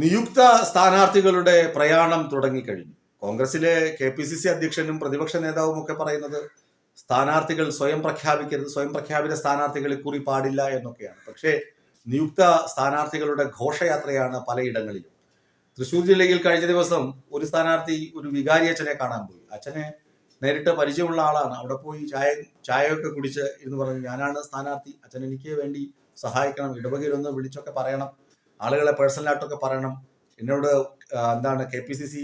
നിയുക്ത സ്ഥാനാർത്ഥികളുടെ പ്രയാണം തുടങ്ങിക്കഴിഞ്ഞു. കോൺഗ്രസിലെ കെ പി സി സി അധ്യക്ഷനും പ്രതിപക്ഷ നേതാവും ഒക്കെ പറയുന്നത് സ്ഥാനാർത്ഥികൾ സ്വയം പ്രഖ്യാപിക്കരുത് സ്വയം പ്രഖ്യാപിത സ്ഥാനാർത്ഥികളെ ഇക്കുറി പാടില്ല എന്നൊക്കെയാണ്. പക്ഷേ നിയുക്ത സ്ഥാനാർത്ഥികളുടെ ഘോഷയാത്രയാണ് പലയിടങ്ങളിലും. തൃശ്ശൂർ ജില്ലയിൽ കഴിഞ്ഞ ദിവസം ഒരു സ്ഥാനാർത്ഥി ഒരു വികാരി അച്ഛനെ കാണാൻ പോയി. അച്ഛനെ നേരിട്ട് പരിചയമുള്ള ആളാണ്. അവിടെ പോയി ചായ ചായയൊക്കെ കുടിച്ച് എന്ന് പറഞ്ഞു ഞാനാണ് സ്ഥാനാർത്ഥി. അച്ഛൻ എനിക്ക് വേണ്ടി സഹായിക്കണം. ഇടവകയിലൊന്ന് വിളിച്ചൊക്കെ പറയണം. ആളുകളെ പേഴ്സണലായിട്ടൊക്കെ പറയണം. എന്നോട് എന്താണ് കെ പി സി സി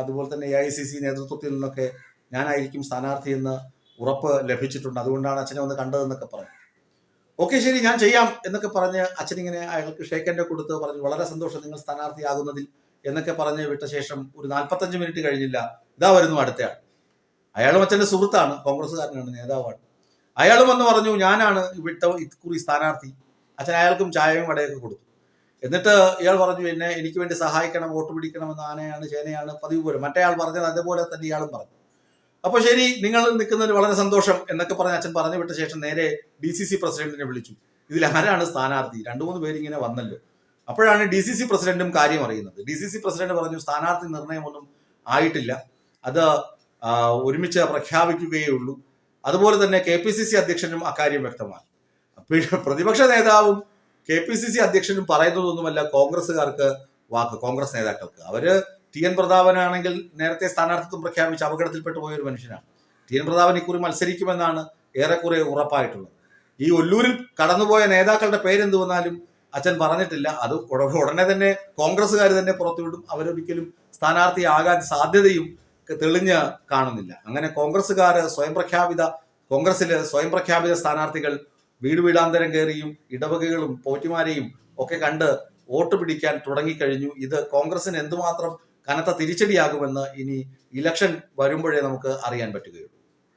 അതുപോലെ തന്നെ എ ഐ സി സി നേതൃത്വത്തിൽ നിന്നൊക്കെ ഞാനായിരിക്കും സ്ഥാനാർത്ഥി എന്ന് ഉറപ്പ് ലഭിച്ചിട്ടുണ്ട്. അതുകൊണ്ടാണ് അച്ഛനെ ഒന്ന് കണ്ടതെന്നൊക്കെ പറഞ്ഞു ഓക്കെ ശരി ഞാൻ ചെയ്യാം എന്നൊക്കെ പറഞ്ഞ് അച്ഛനിങ്ങനെ അയാൾക്ക് ഷേക്കന്റെ കൊടുത്ത് പറഞ്ഞു വളരെ സന്തോഷം നിങ്ങൾ സ്ഥാനാർത്ഥിയാകുന്നതിൽ എന്നൊക്കെ പറഞ്ഞ് വിട്ട ശേഷം ഒരു നാൽപ്പത്തഞ്ച് മിനിറ്റ് കഴിഞ്ഞില്ല. ഇതാ വരുന്നു അടുത്തയാൾ അയാളും അച്ഛന്റെ സുഹൃത്താണ് കോൺഗ്രസ്സുകാരനാണ് നേതാവാണ്. അയാളും വന്ന് പറഞ്ഞു ഞാനാണ് ഇവിടുത്തെ ഇക്കുറി സ്ഥാനാർത്ഥി. അച്ഛൻ അയാൾക്കും ചായയും വടയൊക്കെ കൊടുത്തു. എന്നിട്ട് ഇയാൾ പറഞ്ഞു എന്നെ എനിക്ക് വേണ്ടി സഹായിക്കണം വോട്ട് പിടിക്കണം എന്ന് ആനയാണ് ചേനയാണ് പതിവ് പോലെ. മറ്റേ ആൾ പറഞ്ഞത് അതേപോലെ തന്നെ ഇയാളും പറഞ്ഞു. അപ്പോൾ ശരി നിങ്ങൾ നിൽക്കുന്നതിൽ വളരെ സന്തോഷം എന്നൊക്കെ പറഞ്ഞ് അച്ഛൻ പറഞ്ഞു വിട്ട ശേഷം നേരെ ഡി സി സി പ്രസിഡന്റിനെ വിളിച്ചു. ഇതിൽ ആരാണ് സ്ഥാനാർത്ഥി? രണ്ടു മൂന്ന് പേര് ഇങ്ങനെ വന്നല്ലോ. അപ്പോഴാണ് ഡി സി സി പ്രസിഡന്റും കാര്യം അറിയുന്നത്. ഡി സി സി പ്രസിഡന്റ് പറഞ്ഞു സ്ഥാനാർത്ഥി നിർണയമൊന്നും ആയിട്ടില്ല. അത് ഒരുമിച്ച് പ്രഖ്യാപിക്കുകയേ ഉള്ളൂ. അതുപോലെ തന്നെ കെ പി സി സി അധ്യക്ഷനും അക്കാര്യം വ്യക്തമാക്കി. പ്രതിപക്ഷ നേതാവും കെ പി സി സി അധ്യക്ഷനും പറയുന്നതൊന്നുമല്ല കോൺഗ്രസ്സുകാർക്ക് വാക്ക് കോൺഗ്രസ് നേതാക്കൾക്ക്. അവർ ടി എൻ പ്രതാപനാണെങ്കിൽ നേരത്തെ സ്ഥാനാർത്ഥിത്വം പ്രഖ്യാപിച്ച് അപകടത്തിൽപ്പെട്ടു പോയ ഒരു മനുഷ്യനാണ്. ടി എൻ പ്രതാപൻ ഇക്കുറി മത്സരിക്കുമെന്നാണ് ഏറെക്കുറെ ഉറപ്പായിട്ടുള്ളത്. ഈ ഒല്ലൂരിൽ കടന്നുപോയ നേതാക്കളുടെ പേരെന്ത് വന്നാലും അച്ഛൻ പറഞ്ഞിട്ടില്ല. അത് ഉട- ഉടനെ തന്നെ കോൺഗ്രസ്സുകാർ തന്നെ പുറത്തുവിടും. അവരൊരിക്കലും സ്ഥാനാർത്ഥിയാകാൻ സാധ്യതയും തെളിഞ്ഞ് കാണുന്നില്ല. അങ്ങനെ കോൺഗ്രസ്സുകാർ സ്വയം പ്രഖ്യാപിത കോൺഗ്രസ്സിലെ സ്വയം പ്രഖ്യാപിത സ്ഥാനാർത്ഥികൾ വീട് വീടാന്തരം കയറിയും ഇടവകകളും പോറ്റിമാരെയും ഒക്കെ കണ്ട് വോട്ട് പിടിക്കാൻ തുടങ്ങിക്കഴിഞ്ഞു. ഇത് കോൺഗ്രസിന് എന്തുമാത്രം കനത്ത തിരിച്ചടിയാകുമെന്ന് ഇനി ഇലക്ഷൻ വരുമ്പോഴേ നമുക്ക് അറിയാൻ പറ്റുകയുള്ളൂ.